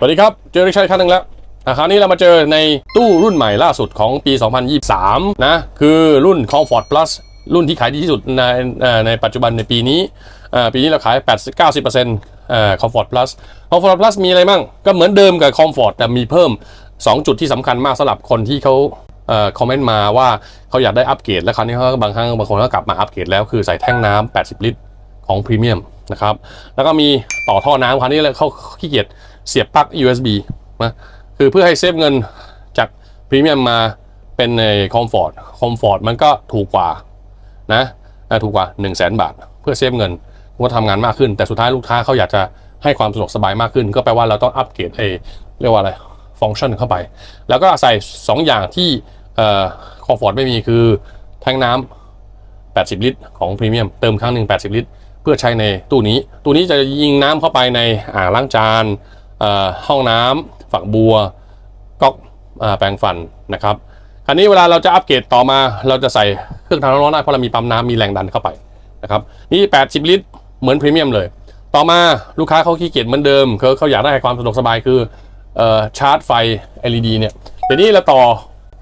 สวัสดีครับ เจอริชัยครั้งหนึ่งแล้วอะคราวนี้เรามาเจอในตู้รุ่นใหม่ล่าสุดของปี 2023 นะ คือรุ่น Comfort Plus รุ่นที่ขายดีที่สุดในในปัจจุบันในปีนี้ปีนี้เราขาย 8 90%เอ่อ Comfort Plus Comfort Plus มีอะไรบ้างก็เหมือนเดิมกับ Comfort แต่มีเพิ่ม 2 จุดที่สำคัญมากสำหรับคนที่เขาคอมเมนต์มาว่าเขาอยากได้อัปเกรดแล้วคราวนี้เขาบางครั้งบางคนก็กลับมาอัปเกรดแล้วคือใส่แท่งน้ำ80 ลิตรของพรีเมียมนะครับแล้วก็มีต่อท่อน้ำคราวนี้เลยเขาขี้เกียจ เสียบปลั๊ก USB นะคือเพื่อให้เซฟเงินจากพรีเมียมมาเป็นในคอมฟอร์ตคอมฟอร์ตมันก็ถูกกว่านะถูกกว่า 1 0 0 0 0แบาท เพื่อเซฟเงินก็ทำงานมากขึ้น แต่สุดท้ายลูกค้าเขาอยากจะให้ความสะดวกสบายมากขึ้น ก็แปลว่าเราต้องอัปเกรดเอเรียกว่าอะไรฟังก์ชันเข้าไป แล้วก็ใส่ 2 อย่างที่คอมฟอร์ตไม่มีคือแทงน้ำ80 ลิตร ของพรีเมียมเติมครั้งหนึ่ง80 ลิตร เพื่อใช้ในตู้นี้ ตู้นี้จะยิงน้ำเข้าไปในอ่างล้างจาน ห้องน้ำฝักบัวก๊อกแปรงฟันนะครับคราวนี้เวลาเราจะอัปเกรดต่อมาเราจะใส่เครื่องทำน้ำร้อนได้เพราะเรามีปั๊มน้ำมีแรงดันเข้าไปนะครับนี่ 80 ลิตรเหมือนพรีเมียมเลย ต่อมาลูกค้าเขาขี้เกียจเหมือนเดิมเขาเขาอยากได้ความสะดวกสบายคืออชาร์จไฟ LED เนี่ยเดี๋ยวนี้เราต่อ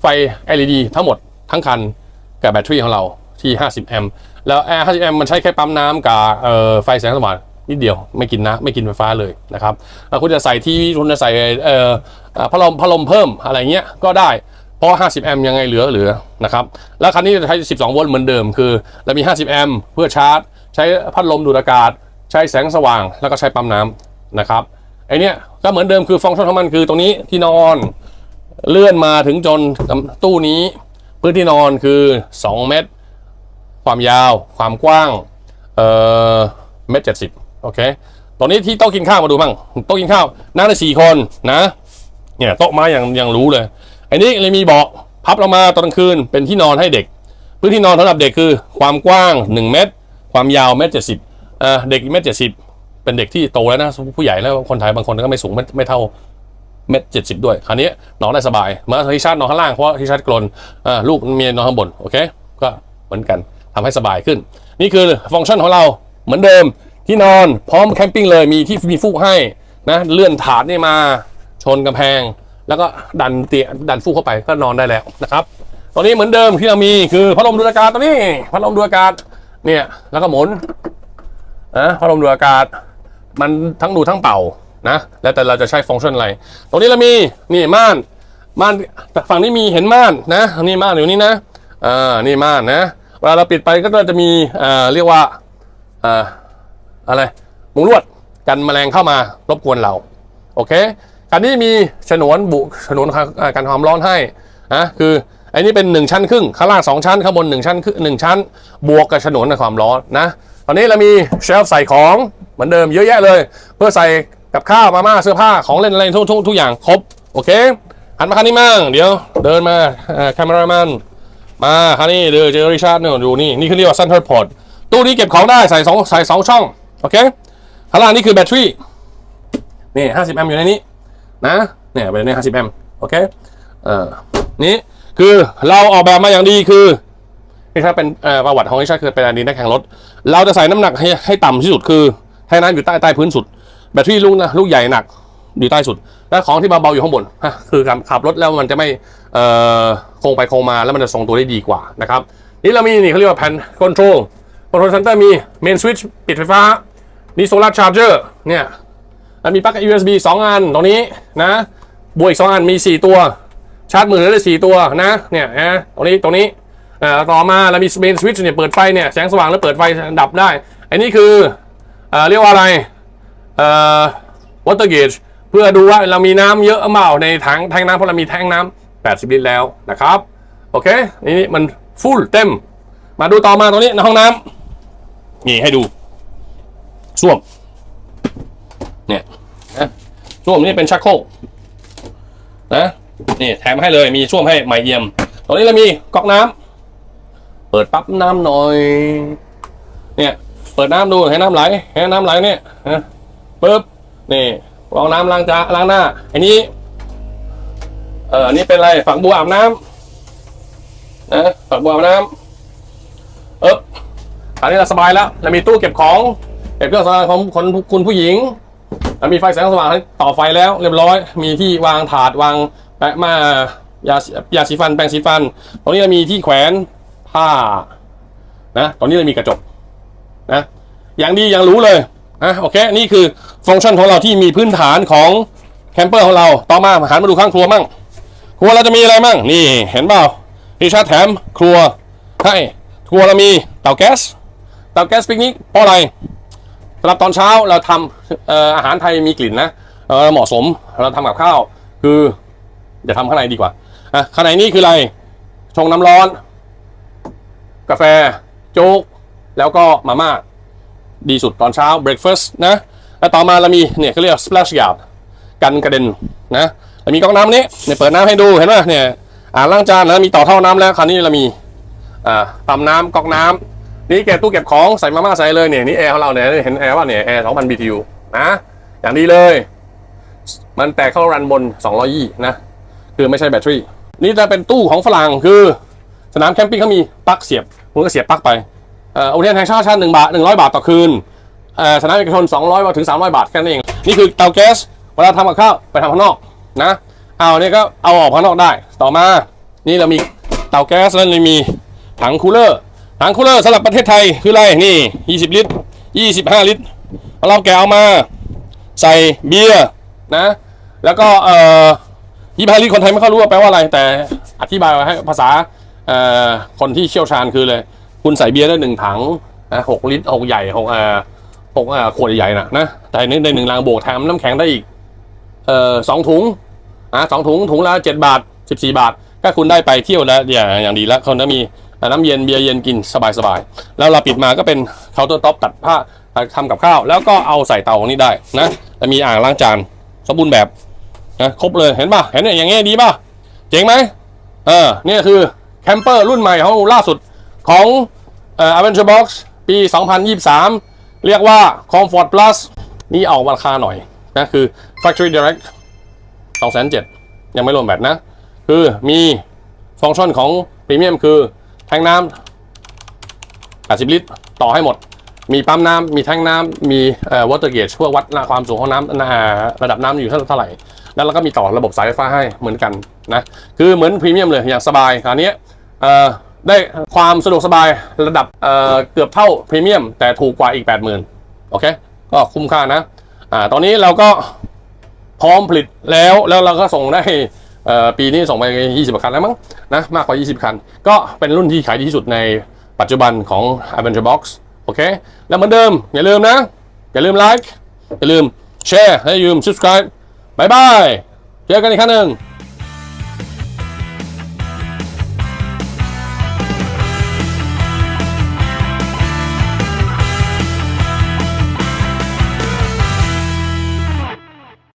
ไฟ LED ทั้งหมดทั้งคันกับแบตเตอรี่ของเราที่ 50 แอมป์แล้วแอร์50 แอมป์มันใช้แค่ปั๊มน้ำกับไฟแสงสว่าง นิดเดียวไม่กินนะไม่กินไฟฟ้าเลยนะครับแล้วคุณจะใส่ทีวีคุณจะใส่เอ่อพัดลมพัดลมเพิ่มอะไรเงี้ยก็ได้เพราะ 50 แอมป์ยังไงเหลือเหลือนะครับแล้วคันนี้จะใช้ 12 โวลต์เหมือนเดิมคือเรามี 50 แอมป์เพื่อชาร์จ ใช้พัดลมดูดอากาศ ใช้แสงสว่างแล้วก็ใช้ปั๊มน้ำนะครับไอเนี้ยก็เหมือนเดิมคือฟังก์ชันของมันคือตรงนี้ที่นอนเลื่อนมาถึงจนตู้นี้ พื้นที่นอนคือ 2 เมตร ความยาว ความกว้างเอ่อเมตรเจ็ดสิบ โอเคตรงนี้ที่โต๊ะกินข้าวมาดูบ้างโต๊ะกินข้าวนั่งได้สี่คนนะเนี่ยโต๊ะไม้อย่างยังรู้เลยอันนี้เลยมีเบาะพับลงมาตอนกลางคืนเป็นที่นอนให้เด็ก พื้นที่นอนสำหรับเด็กคือความกว้าง 1 เมตร ความยาวเมตรเจ็ดสิบอ่าเด็กเมตรเจ็ดสิบเป็นเด็กที่โตแล้วนะผู้ใหญ่แล้วคนไทยบางคนก็ไม่สูงไม่ไม่เท่าเมตรเจ็ดสิบด้วยคราวนี้นอนได้สบายเมื่อที่ชาร์จนอนข้างล่างเพราะที่ชาร์จกลนอ่าลูกเมียนอนข้างบนโอเคก็เหมือนกันทำให้สบายขึ้น นี่คือฟังก์ชันของเราเหมือนเดิม ที่นอนพร้อมแคมปิ้งเลยมีที่มีฟูกให้นะเลื่อนถาดนี่มาชนกำแพง แล้วก็ดันเตียดันฟูกเข้าไปก็นอนได้แล้วนะครับตอนนี้เหมือนเดิมที่เรามีคือพัดลมดูดอากาศตัวนี้พัดลมดูดอากาศเนี่ยแล้วก็หมุนนะพัดลมดูดอากาศ มันทั้งดูดทั้งเป่านะแล้วแต่เราจะใช้ฟังก์ชันอะไร ตรงนี้เรามีนี่ม่านม่านฝั่งนี้มีเห็นม่านนะนี่ม่านอยู่นี่นะอ่านี่ม่านนะเวลาเราปิดไปก็จะมีอ่าเรียกว่าอ่า อะไรมุงลวดกันแมลงเข้ามารบกวนเราโอเคคันนี้มีฉนวนบุฉนวนอ่ากันความร้อนให้นะคือไอ้นี่เป็น1ชั้นครึ่งข้างล่าง2ชั้นข้างบน1ชั้นครึ่งหนึ่งชั้น บวกกับฉนวนในความร้อนนะตอนนี้เรามีเชลฟ์ใส่ของเหมือนเดิมเยอะแยะเลย เพื่อใส่กับข้าวมาม่าเสื้อผ้าของเล่นอะไรทุกทุกทุกอย่างครบโอเคหันมาคันนี้มั่งเดี๋ยวเดินมาแคมเมราแมนมาคันนี้เดี๋ยวเจอริชาร์ดเนี่ยดูนี่นี่คือเรียกว่า center port ตู้นี้เก็บของได้ใส่สองใส่สองช่อง โอเคข้างล่างนี่คือแบตเตอรี่นี่50แอมป์อยู่ในนี้นะเนี่ยเป็นใน50แอมป์โอเคเอ่อนี่คือเราออกแบบมาอย่างดีคือนี่ครับเป็นประวัติของนิชาคือเป็นอันดีตนักแข่งรถ เราจะใส่น้ำหนักให้ให้ต่ำที่สุดคือให้น้ำอยู่ใต้ใต้พื้นสุด แบตเตอรี่ลูกนะลูกใหญ่หนักอยู่ใต้สุด และของที่เบาๆอยู่ข้างบนฮะคือการขับรถแล้วมันจะไม่เอ่อโค้งไปโค้งมาแล้วมันจะทรงตัวได้ดีกว่านะครับนี่เรามีนี่เขาเรียกว่าแผ่นคอนโทรล คอนโทรลเซนเตอร์มีเมนสวิตช์ปิดไฟฟ้านี่โซลาร์ชาร์เจอร์เนี่ยแล้วมีปลั๊ก USB 2 อันตรงนี้นะบวกอีก 2 อันมี 4 ตัว ชาร์จมือได้4ตัวนะเนี่ยนะตรงนี้ตรงนี้อ่าต่อมาเรามีเมนสวิตช์เนี่ยเปิดไฟเนี่ยแสงสว่างแล้วเปิดไฟดับได้ อันนี้คือเอ่อเรียกว่าอะไรเอ่อ water gauge เพื่อดูว่าเรามีน้ำเยอะเปล่าในถังแทงน้ำเพราะเรามีแทงน้ำ80 ลิตรแล้วนะครับ โอเค นี่มัน full เต็ม มาดูต่อมาตรงนี้ในห้องน้ำ นี่ให้ดูส้วม เนี่ยนะส้วมนี่เป็นชักโครกนะนี่แถมให้เลยมีส้วมให้ใหม่เยี่ยมตรงนี้เรามีก๊อกน้ำเปิดปั๊บน้ำหน่อย เนี่ย เปิดน้ำดูให้น้ำไหลให้น้ำไหลเนี่ยนะปึ๊บนี่รองน้ำล้างจานล้างหน้า อันนี้ เอออันนี้เป็นอะไรฝักบัวอาบน้ำนะฝักบัวอาบน้ำเอ๊บ อันนี้เราสบายแล้วเรามีตู้เก็บของเก็บเครื่องสำอางของคนคุณผู้หญิงแล้วมีไฟแสงสว่างต่อไฟแล้ว เรียบร้อย มีที่วางถาดวางแปะมายายาสีฟันแปรงสีฟัน ตรงนี้เรามีที่แขวนผ้านะตรงนี้เรามีกระจกนะอย่างดีอย่างรู้เลยอะโอเคนี่คือฟังก์ชันของเราที่มีพื้นฐานของแคมเปอร์ของเราต่อมาหันมาดูข้างครัวมั่งครัวเราจะมีอะไรมั่งนี่เห็นเปล่าริชาร์แถมครัวให้ครัวเรามีเตาแก๊ส เตาแก๊สปิกนิกเพราะอะไรสำหรับตอนเช้าเราทำอาหารไทยมีกลิ่นนะเออเหมาะสมเราทำกับข้าว คืออย่าทำข้างในดีกว่าอะข้างในนี่คืออะไรชงน้ำร้อน กาแฟโจ๊กแล้วก็มาม่าดีสุดตอนเช้า breakfast นะแล้วต่อมาเรามีเนี่ยเขาเรียก splash guard กันกระเด็นนะแล้วมีก๊อกน้ำนี้เนี่ยเปิดน้ำให้ดูเห็นไหมเนี่ยอ่างล้างจานแล้วมีต่อท่อน้ำแล้วคราวนี้เรามีอ่าปั๊มน้ำก๊อกน้ำ นี่เก็บตู้เก็บของใส่มาม่าใส่เลยเนี่ยนี่แอร์ของเราเนี่ยเห็นแอร์ว่าเนี่ยแอร์2,000 BTU นะอย่างดีเลย มันแตกเข้ารันบน220นะ คือไม่ใช่แบตเตอรี่ นี่จะเป็นตู้ของฝรั่งคือสนามแคมปิ้งเขามีปลั๊กเสียบคุณก็เสียบปลั๊กไปเอ่ออุทยานแห่งชาติชาติหนึ่งบาทหนึ่งร้อยบาทต่อคืนเอ่อสนามเอกชน200บาทถึง300บาทแค่นั้นเอง นี่คือเตาแก๊สเวลาทำกับข้าวไปทำข้างนอกนะเอาเนี่ยก็เอาออกข้างนอกได้ ต่อมา นี่เรามีเตาแก๊สแล้วเรามีถังคูลเลอร์ ถังคูลเลอร์สำหรับประเทศไทยคืออะไรนี่ 20 ลิตร 25 ลิตร เราแกเอามาใส่เบียร์นะ แล้วก็เอ่อยี่ห้าลิตรคนไทยไม่ค่อยรู้ว่าแปลว่าอะไร แต่อธิบายให้ภาษาเอ่อคนที่เชี่ยวชาญคือเลย คุณใส่เบียร์ได้หนึ่งถังนะหกลิตรหกใหญ่หกเอ่อหกเอ่อขวดใหญ่นะนะแต่ในในหนึ่งรางโบกแถมน้ำแข็งได้อีกเอ่อสองถุงอะสองถุงถุงละเจ็ดบาทสิบสี่บาท ก็คุณได้ไปเที่ยวแล้วอย่างอย่างดีแล้วเขาจะมี น้ำเย็นเบียร์เย็นกินสบายๆ แล้วเราปิดมาก็เป็นเคาน์เตอร์ท็อปตัดผ้าทำกับข้าว แล้วก็เอาใส่เตาของนี้ได้นะแล้วมีอ่างล้างจานสมบูรณ์แบบนะครบเลยเห็นป่ะเห็นอย่างเงี้ยดีป่ะเจ๋งไหมเออเนี่ยคือแคมเปอร์รุ่นใหม่ของล่าสุดของเอ่อ Adventure Box ปี 2023 เรียกว่า Comfort Plus นี่ออกราคาหน่อยนะคือ Factory Direct 207,000ยังไม่รวมแบตนะ คือมีฟังก์ชันของพรีเมียมคือ แทงน้ำ80 ลิตร ต่อให้หมด มีปั๊มน้ำมีแทงน้ำมีเอ่อ water gauge เพื่อวัดความสูงของน้ำระดับน้ำอยู่เท่าไหร่ แล้วเราก็มีต่อระบบสายไฟฟ้าให้เหมือนกันนะ คือเหมือนพรีเมียมเลยอย่างสบายอันนี้เอ่อได้ความสะดวกสบายระดับเเกือบเท่าพรีเมียมแต่ถูกกว่าอีก 80,000โอเค ก็คุ้มค่านะอ่าตอนนี้เราก็พร้อมผลิตแล้วแล้วเราก็ส่งได้ ปีนี้ส่งไป20 คันแล้วมั้งนะมากกว่า 20 คัน ก็เป็นรุ่นที่ขายดีที่สุดในปัจจุบันของ Adventure Box โอเค แล้วเหมือนเดิม อย่าลืมนะ อย่าลืมไลค์อย่าลืมแชร์และอย่าลืม subscribe บายบายเจอกันอีกครั้งหนึ่ง